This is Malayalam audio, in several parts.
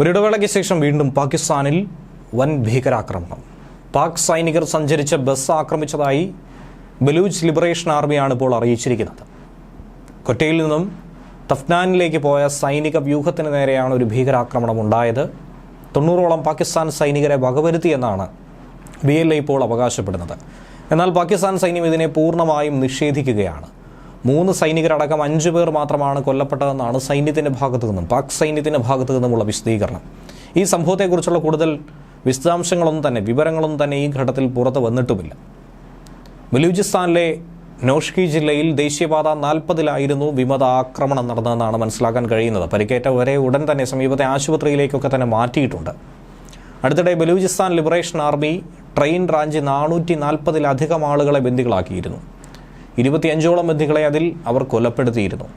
ഒരിടവേളയ്ക്ക് ശേഷം വീണ്ടും പാകിസ്ഥാനിൽ വൻ ഭീകരാക്രമണം. പാക് സൈനികർ സഞ്ചരിച്ച ബസ് ആക്രമിച്ചതായി ബലൂച്ച് ലിബറേഷൻ ആർമിയാണ് ഇപ്പോൾ അറിയിച്ചിരിക്കുന്നത്. കൊറ്റയിൽ നിന്നും തഫ്നാനിലേക്ക് പോയ സൈനിക വ്യൂഹത്തിന് നേരെയാണ് ഒരു ഭീകരാക്രമണം ഉണ്ടായത്. തൊണ്ണൂറോളം പാകിസ്ഥാൻ സൈനികരെ വകവരുത്തിയെന്നാണ് ബി എൽ ഇപ്പോൾ അവകാശപ്പെടുന്നത്. എന്നാൽ പാകിസ്ഥാൻ സൈന്യം ഇതിനെ പൂർണമായും നിഷേധിക്കുകയാണ്. മൂന്ന് സൈനികരടക്കം അഞ്ച് പേർ മാത്രമാണ് കൊല്ലപ്പെട്ടതെന്നാണ് സൈന്യത്തിന്റെ ഭാഗത്തു നിന്നും പാക് സൈന്യത്തിന്റെ ഭാഗത്തു നിന്നുമുള്ള വിശദീകരണം. ഈ സംഭവത്തെക്കുറിച്ചുള്ള കൂടുതൽ വിശദാംശങ്ങളൊന്നും തന്നെ വിവരങ്ങളൊന്നും തന്നെ ഈ ഘട്ടത്തിൽ പുറത്തു വന്നിട്ടുമില്ല. ബലൂചിസ്ഥാനിലെ നോഷ്കി ജില്ലയിൽ ദേശീയപാത നാൽപ്പതിലായിരുന്നു വിമത ആക്രമണം നടന്നതെന്നാണ് മനസ്സിലാക്കാൻ കഴിയുന്നത്. പരിക്കേറ്റവരെ ഉടൻ തന്നെ സമീപത്തെ ആശുപത്രിയിലേക്കൊക്കെ തന്നെ മാറ്റിയിട്ടുണ്ട്. അടുത്തിടെ ബലൂചിസ്ഥാൻ ലിബറേഷൻ ആർമി ട്രെയിൻ റാഞ്ചി നാനൂറ്റി നാൽപ്പതിലധികം ആളുകളെ ബന്ദികളാക്കിയിരുന്നു. ഇരുപത്തിയഞ്ചോളം ബന്ധികളെ അതിൽ അവർ കൊല്ലപ്പെടുത്തിയിരുന്നു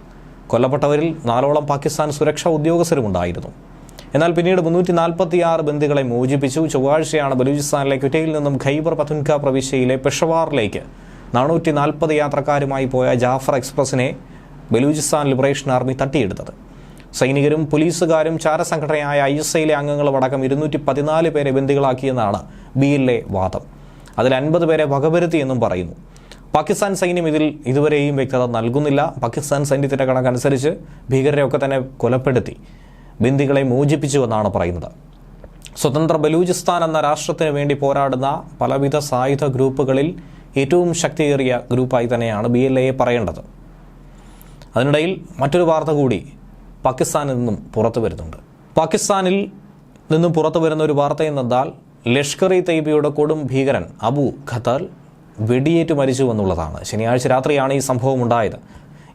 കൊല്ലപ്പെട്ടവരിൽ നാലോളം പാകിസ്ഥാൻ സുരക്ഷാ ഉദ്യോഗസ്ഥരുമുണ്ടായിരുന്നു എന്നാൽ പിന്നീട് മുന്നൂറ്റി നാൽപ്പത്തി ആറ് ബന്ദികളെ മോചിപ്പിച്ചു. ചൊവ്വാഴ്ചയാണ് ബലൂചിസ്ഥാനിലെ ക്വിറ്റയിൽ നിന്നും ഖൈബർ പഥുൻക പ്രവിശ്യയിലെ പെഷവാറിലേക്ക് നാനൂറ്റി നാൽപ്പത് യാത്രക്കാരുമായി പോയ ജാഫർ എക്സ്പ്രസിനെ ബലൂചിസ്ഥാൻ ലിബറേഷൻ ആർമി തട്ടിയെടുത്തത്. സൈനികരും പോലീസുകാരും ചാരസംഘടനയായ ഐ എസ് ഐയിലെ അംഗങ്ങളും അടക്കം ഇരുന്നൂറ്റി പതിനാല് പേരെ ബന്ദികളാക്കിയെന്നാണ് ബി എൽ വാദം. അതിൽ അൻപത് പേരെ വകവരുത്തിയെന്നും പറയുന്നു. പാകിസ്ഥാൻ സൈന്യം ഇതിൽ ഇതുവരെയും വ്യക്തത നൽകുന്നില്ല. പാകിസ്ഥാൻ സൈന്യത്തിന്റെ കണക്കനുസരിച്ച് ഭീകരരെ ഒക്കെ തന്നെ കൊലപ്പെടുത്തി. ബിന്ദികളെ ബന്ദികളെ മോചിപ്പിച്ചുവെന്നാണ് പറയുന്നത്. സ്വതന്ത്ര ബലൂചിസ്ഥാൻ എന്ന രാഷ്ട്രത്തിന് വേണ്ടി പോരാടുന്ന പലവിധ സായുധ ഗ്രൂപ്പുകളിൽ ഏറ്റവും ശക്തിയേറിയ ഗ്രൂപ്പായി തന്നെയാണ് ബി എൽ എയെ പറയേണ്ടത്. അതിനിടയിൽ മറ്റൊരു വാർത്ത കൂടി പാകിസ്ഥാനിൽ നിന്നും പുറത്തു വരുന്നുണ്ട്. പാകിസ്ഥാനിൽ നിന്നും പുറത്തു വരുന്ന ഒരു വാർത്ത എന്നാൽ ലഷ്കർ ഇ തൈബിയുടെ കൊടും ഭീകരൻ അബു ഖത്തർ വെടിയേറ്റ് മരിച്ചു എന്നുള്ളതാണ്. ശനിയാഴ്ച രാത്രിയാണ് ഈ സംഭവം ഉണ്ടായത്.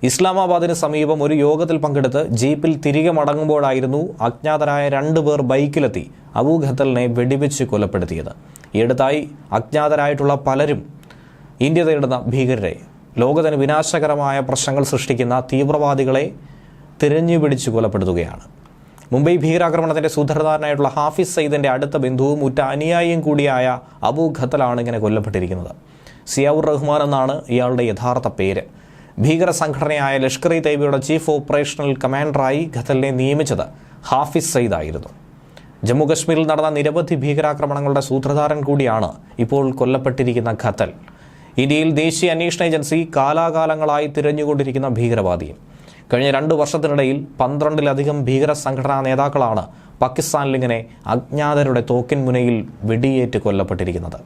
ഇസ്ലാമാബാദിന് സമീപം ഒരു യോഗത്തിൽ പങ്കെടുത്ത് ജീപ്പിൽ തിരികെ മടങ്ങുമ്പോഴായിരുന്നു അജ്ഞാതരായ രണ്ടു പേർ ബൈക്കിലെത്തി അബു ഖത്തലിനെ വെടിവെച്ച് കൊലപ്പെടുത്തിയത്. ഈയടുത്തായി അജ്ഞാതരായിട്ടുള്ള പലരും ഇന്ത്യ തേടുന്ന ഭീകരരെ. ലോകത്തിന് വിനാശകരമായ പ്രശ്നങ്ങൾ സൃഷ്ടിക്കുന്ന തീവ്രവാദികളെ തിരഞ്ഞുപിടിച്ച് കൊലപ്പെടുത്തുകയാണ്. മുംബൈ ഭീകരാക്രമണത്തിന്റെ സൂത്രധാരനായിട്ടുള്ള ഹാഫിസ് സയ്യിദിന്റെ അടുത്ത ബന്ധുവും ഉറ്റ അനുയായിയും കൂടിയായ അബു ഖത്തലാണ് ഇങ്ങനെ കൊല്ലപ്പെട്ടിരിക്കുന്നത്. സിയാവുർ റഹ്മാൻ എന്നാണ് ഇയാളുടെ യഥാർത്ഥ പേര്. ഭീകര സംഘടനയായ ലഷ്കർ ഇ തൈബയുടെ ചീഫ് ഓപ്പറേഷണൽ കമാൻഡറായി ഖത്തലിനെ നിയമിച്ചത് ഹാഫിസ് സയ്ദ് ആയിരുന്നു ജമ്മു കശ്മീരിൽ നടന്ന നിരവധി ഭീകരാക്രമണങ്ങളുടെ സൂത്രധാരൻ കൂടിയാണ് ഇപ്പോൾ കൊല്ലപ്പെട്ടിരിക്കുന്ന ഖത്തൽ. ഇന്ത്യയിൽ ദേശീയ അന്വേഷണ ഏജൻസി കാലാകാലങ്ങളായി തിരഞ്ഞുകൊണ്ടിരിക്കുന്ന ഭീകരവാദിയും കഴിഞ്ഞ രണ്ട് വർഷത്തിനിടയിൽ പന്ത്രണ്ടിലധികം ഭീകര സംഘടനാ നേതാക്കളാണ് പാകിസ്ഥാനിൽ ഇങ്ങനെ അജ്ഞാതരുടെ തോക്കിൻ മുനയിൽ വെടിയേറ്റ് കൊല്ലപ്പെട്ടിരിക്കുന്നത്.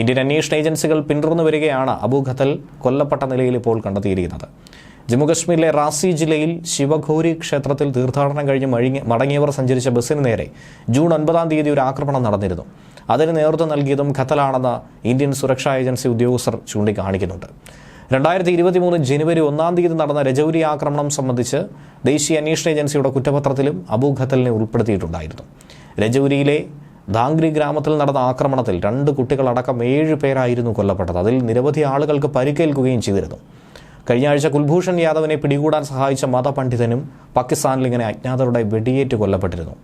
ഇന്ത്യൻ അന്വേഷണ ഏജൻസികൾ പിന്തുടർന്നു വരികയാണ് അബു ഖത്തൽ കൊല്ലപ്പെട്ട നിലയിൽ ഇപ്പോൾ കണ്ടെത്തിയിരിക്കുന്നത്. ജമ്മുകശ്മീരിലെ റാസി ജില്ലയിൽ ശിവഘോരി ക്ഷേത്രത്തിൽ തീർത്ഥാടനം കഴിഞ്ഞ് മഴിഞ്ഞ് മടങ്ങിയവർ സഞ്ചരിച്ച ബസ്സിന് നേരെ ജൂൺ ഒൻപതാം തീയതി ഒരു ആക്രമണം നടന്നിരുന്നു. അതിന് നേതൃത്വം നൽകിയതും ഖത്തലാണെന്ന് ഇന്ത്യൻ സുരക്ഷാ ഏജൻസി ഉദ്യോഗസ്ഥർ ചൂണ്ടിക്കാണിക്കുന്നുണ്ട്. രണ്ടായിരത്തി ഇരുപത്തി മൂന്ന് ജനുവരി ഒന്നാം തീയതി നടന്ന രജൌരി ആക്രമണം സംബന്ധിച്ച് ദേശീയ അന്വേഷണ ഏജൻസിയുടെ കുറ്റപത്രത്തിലും അബു ഖത്തലിനെ ഉൾപ്പെടുത്തിയിട്ടുണ്ടായിരുന്നു. രജൌരിയിലെ ദാംഗ്രി ഗ്രാമത്തിൽ നടന്ന ആക്രമണത്തിൽ രണ്ട് കുട്ടികളടക്കം ഏഴ് പേരായിരുന്നു കൊല്ലപ്പെട്ടത്. അതിൽ നിരവധി ആളുകൾക്ക് പരിക്കേൽക്കുകയും ചെയ്തിരുന്നു. കഴിഞ്ഞ ആഴ്ച കുൽഭൂഷൺ യാദവിനെ പിടികൂടാൻ സഹായിച്ച മതപണ്ഡിതനും പാകിസ്ഥാനിൽ ഇങ്ങനെ അജ്ഞാതരുടെ വെടിയേറ്റ് കൊല്ലപ്പെട്ടിരുന്നു.